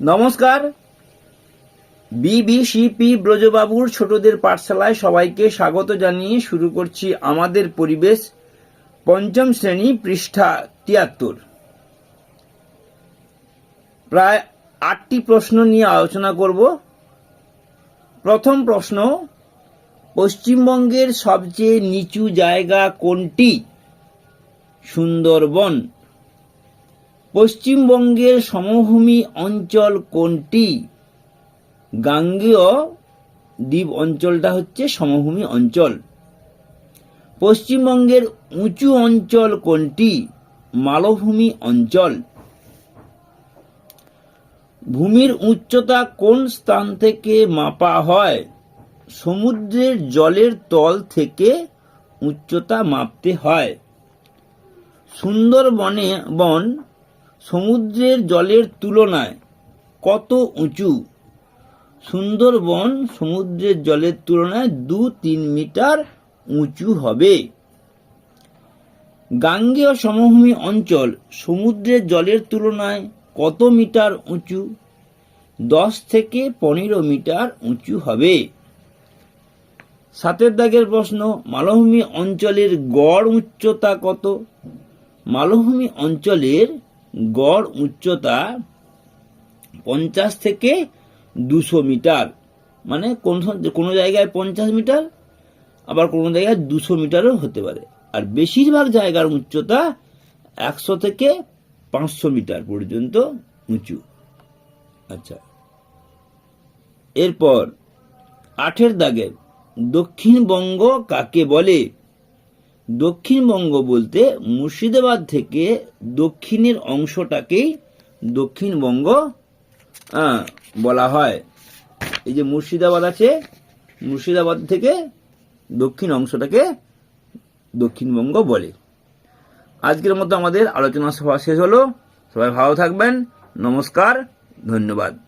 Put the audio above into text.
নমস্কার। বিবিসিপি ব্রজবাবুর ছোটদের পাঠশালায় সবাইকে স্বাগত জানিয়ে শুরু করছি আমাদের পরিবেশ পঞ্চম শ্রেণি পৃষ্ঠা তিয়াত্তর। প্রায় আটটি প্রশ্ন নিয়ে আলোচনা করব। প্রথম প্রশ্ন, পশ্চিমবঙ্গের সবচেয়ে নিচু জায়গা কোনটি? সুন্দরবন। পশ্চিমবঙ্গের সমভূমি অঞ্চল কোনটি? গাঙ্গেয় দ্বীপ অঞ্চলটা হচ্ছে সমভূমি অঞ্চল। পশ্চিমবঙ্গের উঁচু অঞ্চল কোনটি? মালভূমি অঞ্চল। ভূমির উচ্চতা কোন স্থান থেকে মাপা হয়? সমুদ্রের জলের তল থেকে উচ্চতা মাপতে হয়। সুন্দরবনে বন সমুদ্রের জলের তুলনায় কত উঁচু? সুন্দরবন সমুদ্রের জলের তুলনায় দু তিন মিটার উঁচু হবে। গাঙ্গেয় সমভূমি অঞ্চল সমুদ্রের জলের তুলনায় কত মিটার উঁচু? দশ থেকে পনেরো মিটার উঁচু হবে। সাতের দাগের প্রশ্ন, মালভূমি অঞ্চলের গড় উচ্চতা কত? মালভূমি অঞ্চলের গড় উচ্চতা পঞ্চাশ থেকে দুশো মিটার। মানে কোন কোনো জায়গায় পঞ্চাশ মিটার, আবার কোনো জায়গায় দুশো মিটারও হতে পারে। আর বেশিরভাগ জায়গার উচ্চতা একশো থেকে পাঁচশো মিটার পর্যন্ত উঁচু। আচ্ছা। এরপর আঠের দাগের দক্ষিণবঙ্গ কাকে বলে? দক্ষিণবঙ্গ বলতে মুর্শিদাবাদ থেকে দক্ষিণের অংশটাকেই দক্ষিণবঙ্গ বলা হয়। এই যে মুর্শিদাবাদ আছে, মুর্শিদাবাদ থেকে দক্ষিণ অংশটাকে দক্ষিণবঙ্গ বলে। আজকের মতো আমাদের আলোচনা সভা শেষ হলো। সবাই ভালো থাকবেন। নমস্কার, ধন্যবাদ।